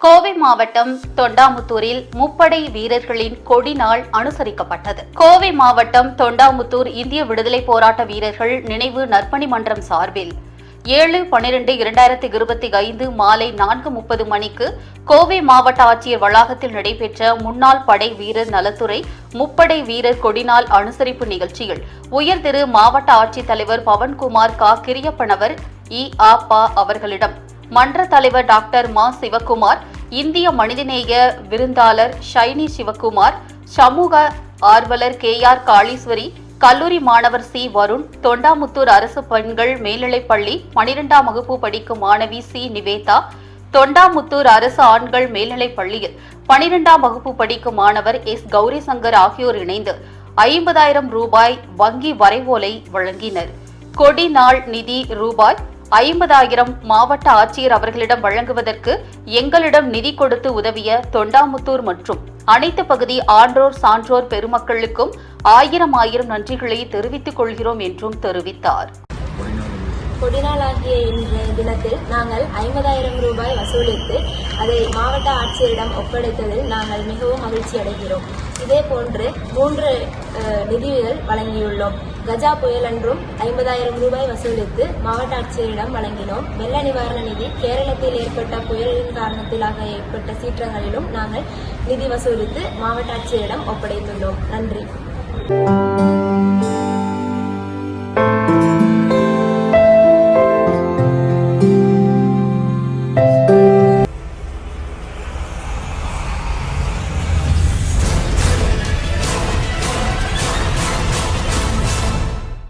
கோவை மாவட்டம் தொண்டாமுத்தூரில் முப்படை வீரர்களின் கொடி நாள் அனுசரிக்கப்பட்டது. கோவை மாவட்டம் தொண்டாமுத்தூர் இந்திய விடுதலை போராட்ட வீரர்கள் நினைவு நற்பணி மன்றம் சார்பில் ஏழு பனிரெண்டு இரண்டாயிரத்தி இருபத்தி ஐந்து மாலை நான்கு முப்பது மணிக்கு கோவை மாவட்ட ஆட்சியர் வளாகத்தில் நடைபெற்ற முன்னாள் படை வீரர் நலத்துறை முப்படை வீரர் கொடிநாள் அனுசரிப்பு நிகழ்ச்சியில் உயர் திரு மாவட்ட ஆட்சித்தலைவர் பவன்குமார் கா. கிரியப்பனவர் இ. ஆ. பா. அவர்களிடம் மன்ற தலைவர் டாக்டர் மா சிவக்குமார் இந்திய மனிதநேய விருந்தாளர் ஷைனி சிவக்குமார் சமூக ஆர்வலர் கே ஆர் காளீஸ்வரி கல்லூரி மாணவர் சி வருண் தொண்டாமுத்தூர் அரசு பெண்கள் மேல்நிலைப்பள்ளி பனிரெண்டாம் வகுப்பு படிக்கும் மாணவி சி நிவேதா தொண்டாமுத்தூர் அரசு ஆண்கள் மேல்நிலைப் பள்ளியில் பனிரெண்டாம் வகுப்பு படிக்கும் மாணவர் எஸ் கௌரி சங்கர் ஆகியோர் இணைந்து ஐம்பதாயிரம் ரூபாய் வங்கி வரைவோலை வழங்கினர். கொடி நாள் நிதி ரூபாய் ஐம்பதாயிரம் மாவட்ட ஆட்சியர் அவர்களிடம் வழங்குவதற்கு எங்களிடம் நிதி கொடுத்து உதவிய தொண்டாமுத்தூர் மற்றும் அனைத்து பகுதி ஆன்றோர் சான்றோர் பெருமக்களுக்கும் ஆயிரம் ஆயிரம் நன்றிகளை தெரிவித்துக் கொள்கிறோம் என்றும் தெரிவித்தார். கொடிநாளாகிய இன்றைய தினத்தில் நாங்கள் ஐம்பதாயிரம் ரூபாய் வசூலித்து அதை மாவட்ட ஆட்சியரிடம் ஒப்படைத்ததில் நாங்கள் மிகவும் மகிழ்ச்சி அடைகிறோம். இதே போன்று மூன்று நிதிகள் வழங்கியுள்ளோம். கஜா புயலன்றும் ஐம்பதாயிரம் ரூபாய் வசூலித்து மாவட்ட ஆட்சியரிடம் வழங்கினோம். வெள்ள நிவாரண நிதி கேரளத்தில் ஏற்பட்ட புயலின் காரணத்திலாக ஏற்பட்ட சீற்றங்களிலும் நாங்கள் நிதி வசூலித்து மாவட்ட ஆட்சியரிடம் ஒப்படைத்துள்ளோம். நன்றி.